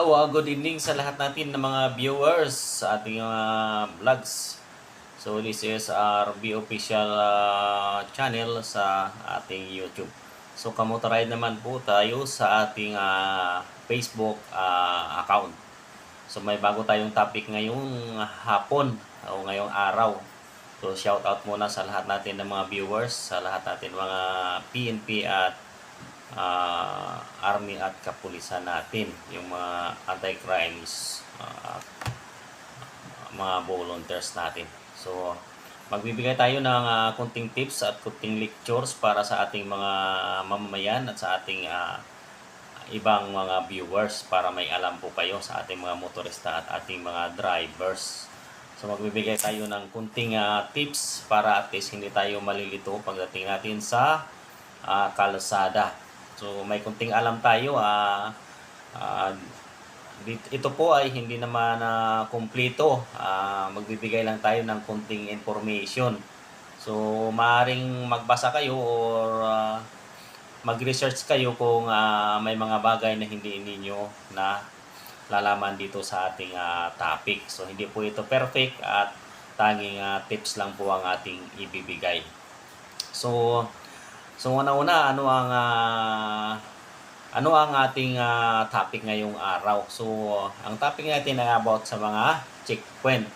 Hello, uh, good evening sa lahat natin ng mga viewers sa ating mga vlogs. So this is our B official uh, channel sa ating YouTube. So kamotorized naman po tayo sa ating uh, Facebook uh, account. So may bago tayong topic ngayong hapon o ngayong araw. So shout out muna sa lahat natin ng mga viewers, sa lahat natin mga PNP at uh, army at kapulisan natin, yung mga anti-crimes uh, mga volunteers natin. So, magbibigay tayo ng uh, kunting tips at kunting lectures para sa ating mga mamamayan at sa ating uh, ibang mga viewers para may alam po kayo sa ating mga motorista at ating mga drivers. So magbibigay tayo ng kunting uh, tips para at least hindi tayo malilito pagdating natin sa uh, kalsada. So may kunting alam tayo ah dit- ito po ay hindi naman na kumpleto. Ah, magbibigay lang tayo ng kunting information. So maaring magbasa kayo or ah, mag-research kayo kung ah, may mga bagay na hindi ninyo na lalaman dito sa ating ah, topic. So hindi po ito perfect at tanging ah, tips lang po ang ating ibibigay. So So una-una ano ang ah, ano ang ating ah, topic ngayong araw? So ang topic natin ay about sa mga checkpoint.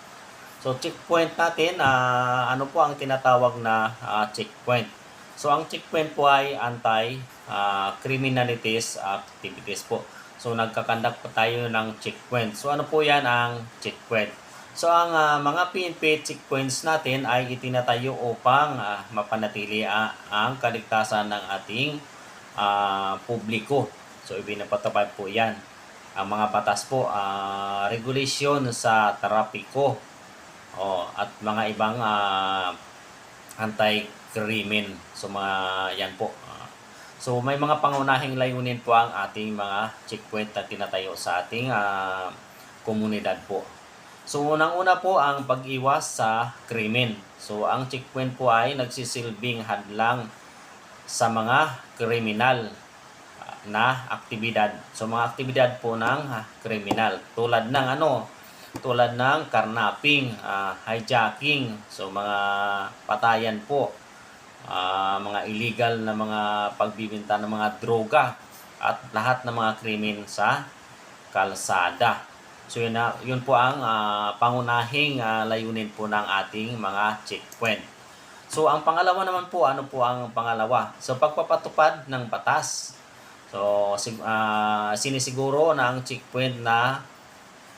So checkpoint natin ah, ano po ang tinatawag na ah, checkpoint? So ang checkpoint po ay anti ah, criminalities activities po. So nagkakandak po tayo ng checkpoint. So ano po 'yan ang checkpoint? So ang ah, mga PNP checkpoints natin ay itinatayo upang ah, mapanatili ah, ang kaligtasan ng ating ah, publiko. So ibinapatupad po 'yan. Ang mga batas po, ah, regulation sa trapiko oh, at mga ibang ah, anti-crimin. So mga yan po. So may mga pangunahing layunin po ang ating mga checkpoint na tinatayo sa ating ah, komunidad po. So unang-una po ang pag-iwas sa krimen. So ang checkpoint po ay nagsisilbing hadlang sa mga kriminal ah, na aktibidad. So mga aktibidad po ng kriminal tulad ng ano? Tulad ng karnaping, ah, hijacking, so mga patayan po, ah, mga illegal na mga pagbibinta ng mga droga at lahat ng mga krimen sa kalsada. So yun, na, yun po ang ah, pangunahing ah, layunin po ng ating mga checkpoint. So ang pangalawa naman po, ano po ang pangalawa? So pagpapatupad ng batas. So ah, sinisiguro na ang checkpoint na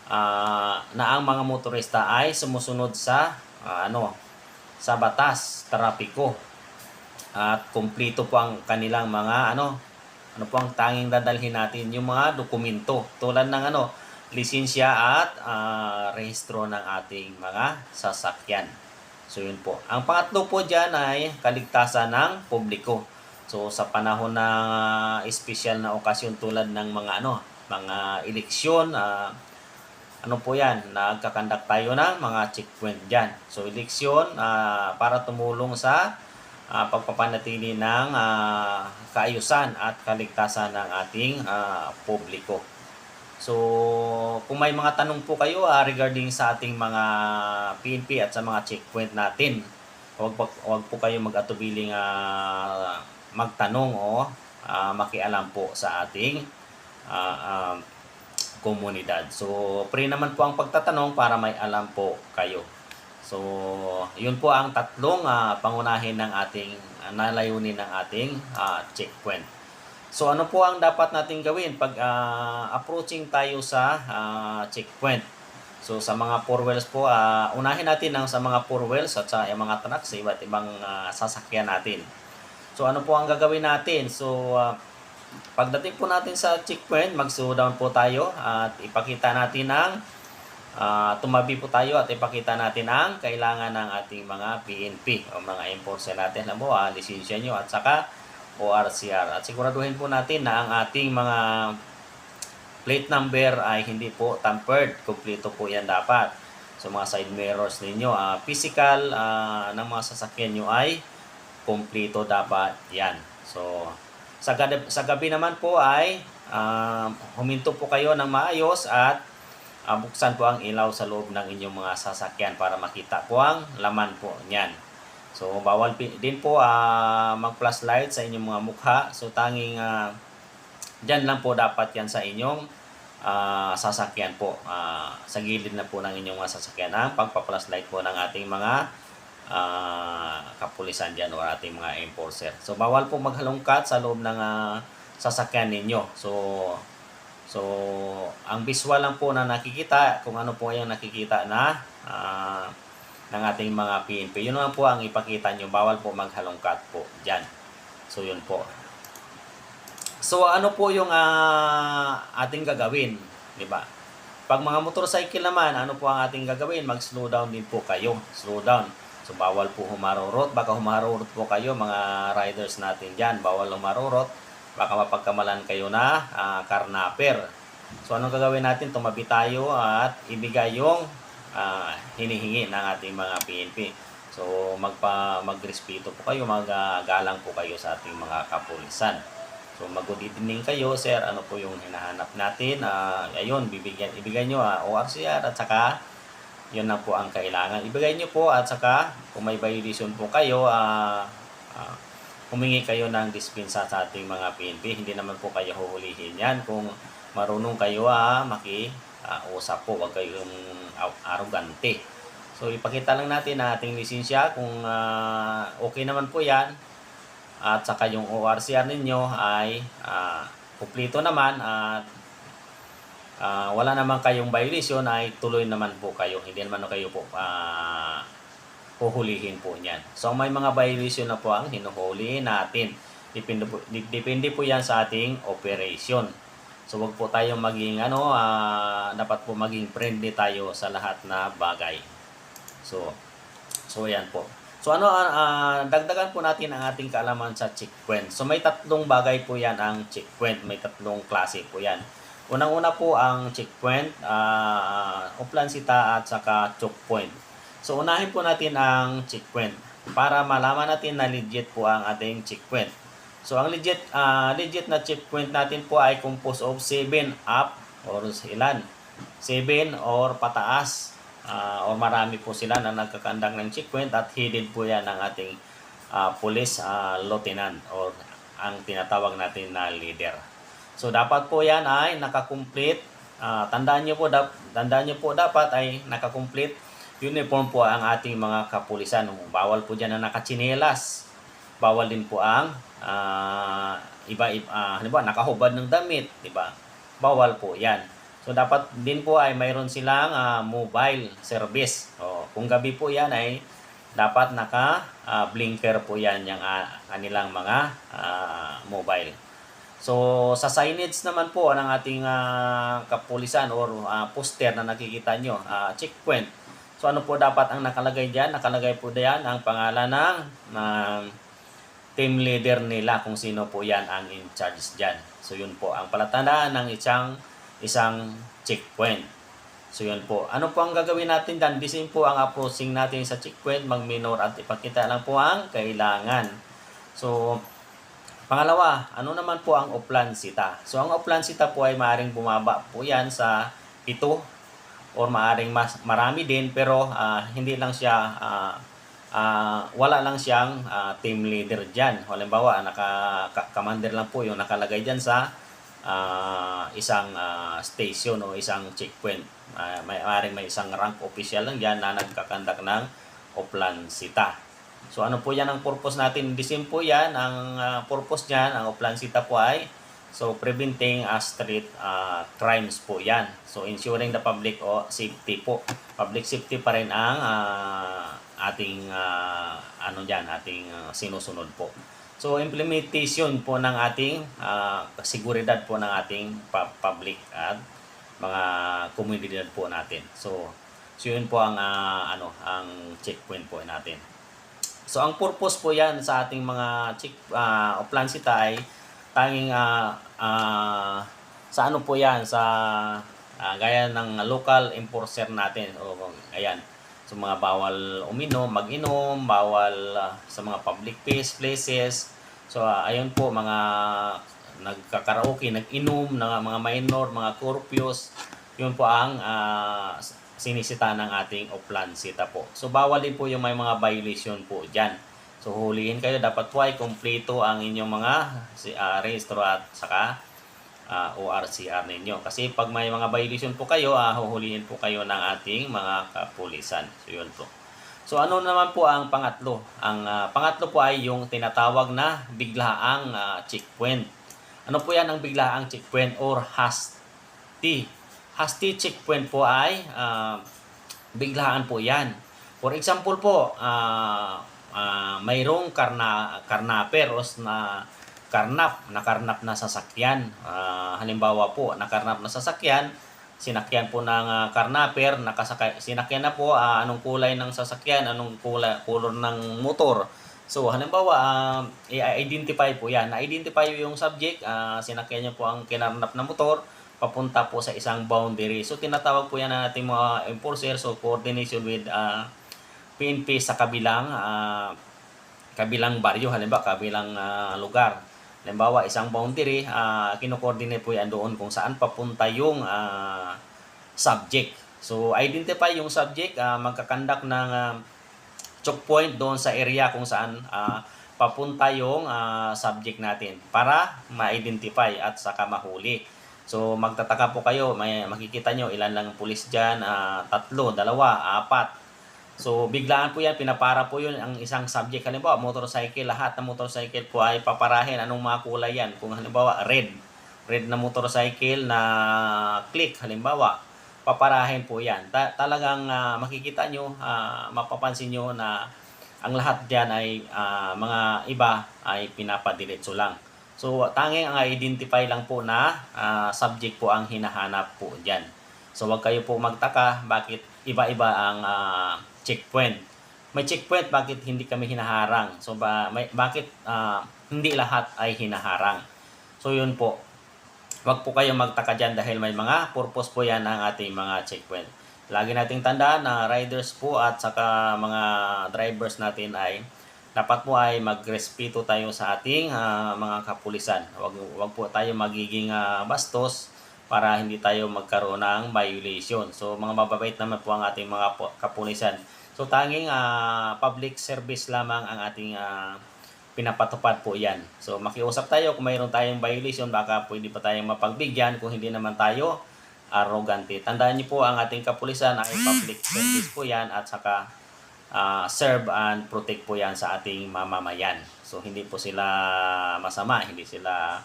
ah, na ang mga motorista ay sumusunod sa ah, ano sa batas, trapiko. At kumpleto po ang kanilang mga ano ano po ang tanging dadalhin natin yung mga dokumento tulad ng ano lisensya at ah, rehistro ng ating mga sasakyan. So yun po. Ang pangatlo po dyan ay kaligtasan ng publiko. So sa panahon ng espesyal na okasyon tulad ng mga ano, mga eleksyon, ah, ano po yan, nagkakandak tayo ng mga checkpoint dyan. So eleksyon ah, para tumulong sa ah, pagpapanatili ng ah, kaayusan at kaligtasan ng ating ah, publiko. So, kung may mga tanong po kayo ah, regarding sa ating mga PNP at sa mga checkpoint natin, huwag po, huwag po kayo mag-atubiling ah, magtanong o ah, makialam po sa ating ah, ah, komunidad. So, free naman po ang pagtatanong para may alam po kayo. So, yun po ang tatlong ah, pangunahin ng ating uh, nalayunin ng ating ah, checkpoint. So ano po ang dapat nating gawin pag ah, approaching tayo sa ah, checkpoint? So sa mga four wheels po, ah, unahin natin ang sa mga four wheels at sa mga trucks, sa iba't ibang ah, sasakyan natin. So ano po ang gagawin natin? So ah, pagdating po natin sa checkpoint, mag-slow down po tayo at ipakita natin ang ah, tumabi po tayo at ipakita natin ang kailangan ng ating mga PNP o mga enforcer natin. Alam mo, ah, lisensya nyo at saka ORCR. At siguraduhin po natin na ang ating mga plate number ay hindi po tampered. Kompleto po yan dapat. So mga side mirrors ninyo, ah, physical ah, ng mga sasakyan nyo ay kompleto dapat yan. So sa gabi, sa gabi naman po ay ah, huminto po kayo ng maayos at ah, buksan po ang ilaw sa loob ng inyong mga sasakyan para makita po ang laman po niyan. So bawal din po ah, mag-flashlight sa inyong mga mukha. So tanging ah, Diyan lang po dapat yan sa inyong ah, sasakyan po. Ah, sa gilid na po ng inyong mga sasakyan ang pagpa-flashlight po ng ating mga ah, kapulisan dyan o ating mga enforcer. So bawal po maghalongkat sa loob ng ah, sasakyan ninyo. So so ang visual lang po na nakikita kung ano po yung nakikita na ah, ng ating mga PNP. Yun lang po ang ipakita nyo. Bawal po maghalongkat po dyan. So yun po. So ano po yung ah, ating gagawin, ba? Pag mga motorcycle naman, ano po ang ating gagawin? Mag-slow down din po kayo. Slow down. So bawal po humarurot. Baka humarurot po kayo mga riders natin diyan. Bawal humarurot. Baka mapagkamalan kayo na ah, karnaper. So anong gagawin natin? Tumabi tayo at ibigay yung ah, hinihingi ng ating mga PNP. So magpa magrespeto po kayo, magagalang po kayo sa ating mga kapulisan. So mag-good kayo, sir. Ano po yung hinahanap natin? Ah, ayun, bibigyan ibigay nyo ah, ORCR at saka yun na po ang kailangan. Ibigay nyo po at saka kung may violation po kayo, ah, ah, humingi kayo ng dispensa sa ating mga PNP. Hindi naman po kayo huhulihin yan. Kung marunong kayo ah, maki ah, usap po, wag kayong ar- arugante. So ipakita lang natin ang ating lisensya kung ah, okay naman po yan. At saka yung ORCR ninyo ay kumpleto naman at ah, wala naman kayong violation ay tuloy naman po kayo. Hindi naman kayo po ah, huhulihin po niyan. So may mga violation na po ang hinuhuli natin. Depende po, depende po yan sa ating operation so wag po tayong maging ano ah, dapat po maging friendly tayo sa lahat na bagay so so yan po So ano, ah, dagdagan po natin ang ating kaalaman sa checkpoint. So may tatlong bagay po yan ang checkpoint. May tatlong klase po yan. Unang-una po ang checkpoint, uh, uplan sita at saka choke point. So unahin po natin ang checkpoint para malaman natin na legit po ang ating checkpoint. So ang legit ah, legit na checkpoint natin po ay composed of 7 up or ilan? 7 or pataas ah, or marami po sila na nagkakandak ng checkpoint at headed po yan ng ating ah, police ah, lieutenant or ang tinatawag natin na leader. So dapat po yan ay nakakomplete. Ah, tandaan niyo po dap, tandaan niyo po dapat ay nakakomplete uniform po ang ating mga kapulisan. Bawal po diyan na nakachinelas. Bawal din po ang ah, iba iba ah, halimbawa nakahubad ng damit, di ba? Bawal po 'yan. So dapat din po ay mayroon silang ah, mobile service. O, kung gabi po 'yan ay dapat naka ah, blinker po 'yan yung ah, kanilang mga ah, mobile. So sa signage naman po ng ating ah, kapulisan or ah, poster na nakikita nyo, ah, checkpoint. So ano po dapat ang nakalagay diyan? Nakalagay po diyan ang pangalan ng ng team leader nila kung sino po 'yan ang in charge diyan. So yun po ang palatandaan ng isang isang checkpoint. So yun po. Ano po ang gagawin natin dan? The po ang approaching natin sa checkpoint, mag-minor at ipakita lang po ang kailangan. So Pangalawa, ano naman po ang oplansita? So ang oplansita po ay maaring bumaba po yan sa pito or maaring mas marami din pero ah, hindi lang siya ah, ah, wala lang siyang ah, team leader diyan. Halimbawa, naka ka- commander lang po yung nakalagay diyan sa ah, isang ah, station o isang checkpoint. Ah, may maaring may isang rank official lang diyan na nagkakandak ng oplansita. So ano po yan ang purpose natin? The same po yan. Ang ah, purpose niyan, ang oplansita po ay so preventing uh, street ah, crimes po yan. So ensuring the public o safety po. Public safety pa rin ang ah, ating ah, ano diyan, ating ah, sinusunod po. So implementation po ng ating ah, seguridad po ng ating pu- public at mga komunidad po natin. So so yun po ang ah, ano ang checkpoint po natin. So ang purpose po 'yan sa ating mga check uh, oplansita ay tanging ah, ah, sa ano po 'yan sa ah, gaya ng local enforcer natin o ayan. So mga bawal uminom, mag-inom, bawal ah, sa mga public place, places. So ah, ayun po mga nagkakaraoke, nag-inom, ng mga minor, mga curfews, yun po ang ah, sinisita ng ating oplansita po. So bawal din po yung may mga violation po dyan. So hulihin kayo, dapat po ay kumpleto ang inyong mga ah, rehistro at saka ah, ORCR ninyo. Kasi pag may mga violation po kayo, ah, huhulihin po kayo ng ating mga kapulisan. So yun po. So ano naman po ang pangatlo? Ang ah, pangatlo po ay yung tinatawag na biglaang ah, checkpoint. Ano po yan ang biglaang checkpoint or hasti? Hasti checkpoint po ay ah, biglaan po yan. For example po, ah ah, mayroong karna, karnaperos na karnap, nakarnap na sasakyan. Ah, halimbawa po, nakarnap na sasakyan, sinakyan po ng ah, karnaper, nakasakay, sinakyan na po ah, anong kulay ng sasakyan, anong kulay, color ng motor. So, halimbawa, ah, i-identify po yan. Na-identify yung subject, ah, sinakyan niyo po ang kinarnap na motor, papunta po sa isang boundary. So, tinatawag po yan ng ating mga enforcer. So, coordination with ah, PNP sa kabilang ah, kabilang baryo, halimbawa, kabilang ah, lugar. Halimbawa, isang boundary, uh, kino-coordinate po yan doon kung saan papunta yung ah, subject. So, identify yung subject, ah, magkakandak ng ah, choke point doon sa area kung saan ah, papunta yung ah, subject natin para ma-identify at saka mahuli. So, magtataka po kayo, may makikita nyo ilan lang ang pulis dyan, ah, tatlo, dalawa, apat, So, biglaan po yan, pinapara po yun ang isang subject. Halimbawa, motorcycle, lahat ng motorcycle po ay paparahin. Anong mga kulay yan? Kung halimbawa, red. Red na motorcycle na click, halimbawa, paparahin po yan. Ta- talagang ah, makikita nyo, ah, mapapansin nyo na ang lahat dyan ay ah, mga iba ay pinapadiretso lang. So, tanging ang identify lang po na ah, subject po ang hinahanap po dyan. So, wag kayo po magtaka bakit iba-iba ang ah, checkpoint. May checkpoint, bakit hindi kami hinaharang? So, ba, may, bakit ah, hindi lahat ay hinaharang? So, yun po. Wag po kayong magtaka dyan dahil may mga purpose po yan ng ating mga checkpoint. Lagi nating tandaan na riders po at saka mga drivers natin ay dapat po ay magrespeto tayo sa ating ah, mga kapulisan. Wag, wag po tayo magiging ah, bastos para hindi tayo magkaroon ng violation. So mga mababait naman po ang ating mga kapulisan. So tanging ah, public service lamang ang ating ah, pinapatupad po yan. So makiusap tayo kung mayroon tayong violation, baka pwede pa tayong mapagbigyan kung hindi naman tayo arrogante. Tandaan niyo po ang ating kapulisan ay public service po yan at saka ah, serve and protect po yan sa ating mamamayan. So hindi po sila masama, hindi sila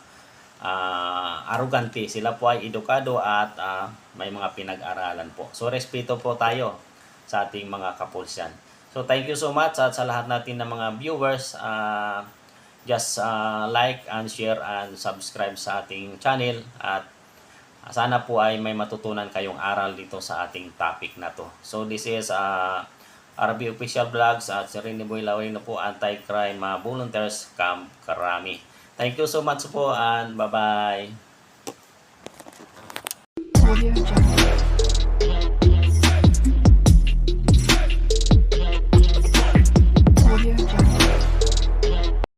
ah, arrogante. Sila po ay edukado at ah, may mga pinag-aralan po. So respeto po tayo sa ating mga kapulisan. So thank you so much at sa lahat natin ng mga viewers. ah, just ah, like and share and subscribe sa ating channel at sana po ay may matutunan kayong aral dito sa ating topic na to. So this is uh, RB Official Vlogs at si Rini Boy Laway na po Anti-Crime uh, Volunteers Camp Karami. Thank you so much po and bye-bye.